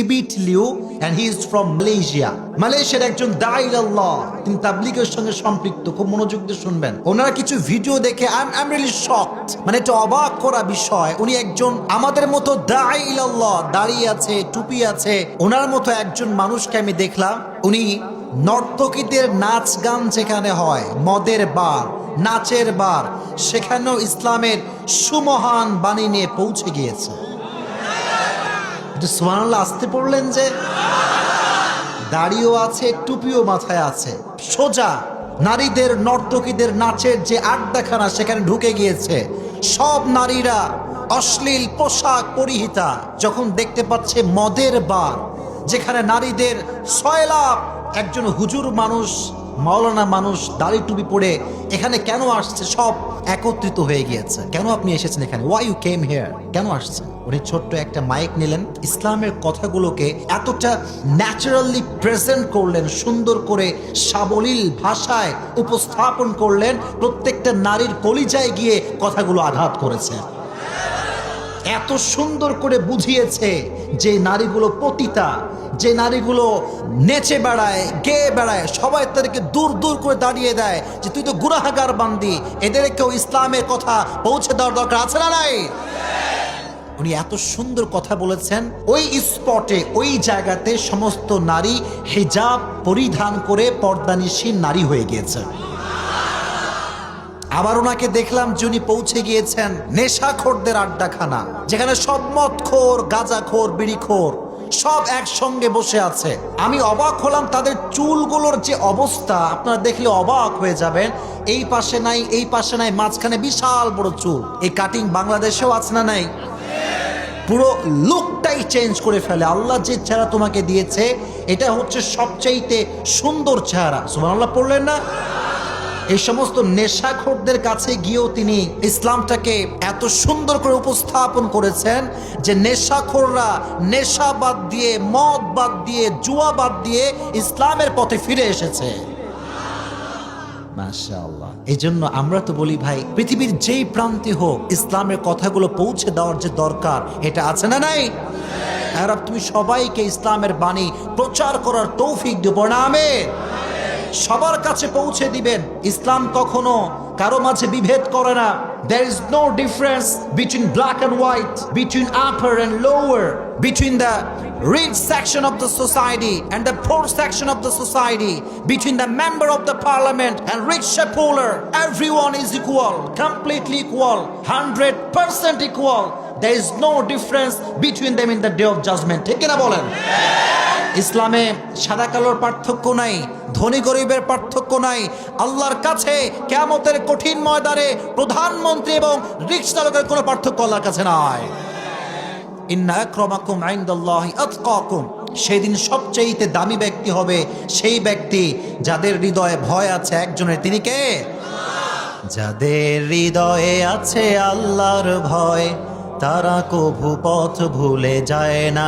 ইবিট Liu and he is from Malaysia মালয়েশিয়ার একজন দাইল আল্লাহ। তিনি তাবলিগের সঙ্গে সম্পৃক্ত। খুব মনোযোগ দিয়ে শুনবেন। ওনারা কিছু ভিডিও দেখে আই এম রিয়েলি শকড মানে একটা অবাক করা বিষয়। উনি একজন আমাদের মতো দাইল আল্লাহ। দাঁড়িয়ে আছে, টুপি আছে। ওনার মতো একজন মানুষকে আমি দেখলাম। উনি নর্তকীদের নাচ গান যেখানে হয়, মদের বার, নাচের বার, সেখানেও ইসলামের সুমহান বাণী নিয়ে পৌঁছে গিয়েছে। একটু সুবহানাল্লাহ আসতে পড়লেন যে, দাড়িও আছে, টুপিও মাথায় আছে। সোজা, নারীদের, নর্তকীদের নাচের যে আড্ডাখানা সেখানে ঢুকে গিয়েছে। সব নারীরা অশ্লীল পোশাক পরিহিতা, যখন দেখতে পাচ্ছে মদের বার, যেখানে নারীদের ছয় লাখ একজন হুজুর মানুষ, মাওলানা মানুষ দাড়ি টুপি পরে এখানে কেন আসছে? সব একত্রিত হয়ে গিয়েছে। কেন আপনি এসেছেন এখানে? ওয়াই ইউ কেম হেয়ার কেন আসছেন? উনি ছোট্ট একটা মাইক নিলেন। ইসলামের কথাগুলোকে এতটা ন্যাচারালি প্রেজেন্ট করলেন, সুন্দর করে সাবলীল ভাষায় উপস্থাপন করলেন, প্রত্যেকটা নারীর কলিজায় গিয়ে কথাগুলো আঘাত করেছে। এত সুন্দর করে বুঝিয়েছে যে নারীগুলো পতিতা, যে নারীগুলো নেচে বেড়ায়, গেয়ে বেড়ায়, সবাই তাদেরকে দূর দূর করে দাঁড়িয়ে দেয় যে তুই তো গুরাহাগার বান্দি এদেরকেও ইসলামের কথা পৌঁছে দেওয়ার দরকার আছে না নাই? উনি এত সুন্দর কথা বলেছেন, ওই স্পটে, ওই জায়গাতে সমস্ত নারী হিজাব পরিধান করে পর্দানিসীন নারী হয়ে গিয়েছে। আবার ওনাকে দেখলাম যিনি পৌঁছে গিয়েছেন নেশাখোরদের আড্ডাখানা, যেখানে সব মদখোর, গাঁজাখোর, বিড়িখোর সব একসঙ্গে বসে আছে। আমি অবাক হলাম তাদের চুলগুলোর যে অবস্থা। আপনারা দেখলে অবাক হয়ে যাবেন, এই পাশে নাই, এই পাশে নাই, মাঝখানে বিশাল বড় চুল। এই কাটিং বাংলাদেশেও আছে না নাই? পুরো লুকটাই চেঞ্জ করে ফেলে। আল্লাহ যে চেহারা তোমাকে দিয়েছে, এটা হচ্ছে সবচাইতে সুন্দর চেহারা। সুমান আল্লাহ পড়লেন না? এই সমস্ত নেশাখোরদের কাছে গিয়েও তিনি ইসলামটাকে এত সুন্দর করে উপস্থাপন করেছেন যে নেশাখোররা নেশা বাদ দিয়ে, মদ বাদ দিয়ে, জুয়া বাদ দিয়ে ইসলামের পথে ফিরে এসেছে। এই জন্য আমরা তো বলি ভাই, পৃথিবীর যেই প্রান্তে হোক ইসলামের কথাগুলো পৌঁছে দেওয়ার যে দরকার, এটা আছে না নাই? আর তুমি সবাইকে ইসলামের বাণী প্রচার করার তৌফিক দেব না আমের সবার কাছে পৌঁছে দিবেন ইসলাম কখনো কারও মাঝে বিভেদ করে না there is no difference between black and white between upper and lower between the rich section of the society and the poor section of the society between the member of the parliament and rich ruler everyone is equal completely equal 100% equal there is no difference between them in the day of judgment ঠিক কিনা বলেন ইসলামে সাদা কালোর পার্থক্য নাই, ধনী গরিবের পার্থক্য নাই। আল্লাহর কাছে কেমতের কঠিন ময়দানে প্রধানমন্ত্রী এবং রিক্স চালকের কোনো পার্থক্য আল্লাহর কাছে আতকাকুম। সেদিন সবচেয়েতে দামি ব্যক্তি হবে সেই ব্যক্তি যাদের হৃদয়ে ভয় আছে একজনের। তিনি কে? যাদের হৃদয়ে আছে আল্লাহর ভয়, তারা কভু পথ ভুলে যায় না।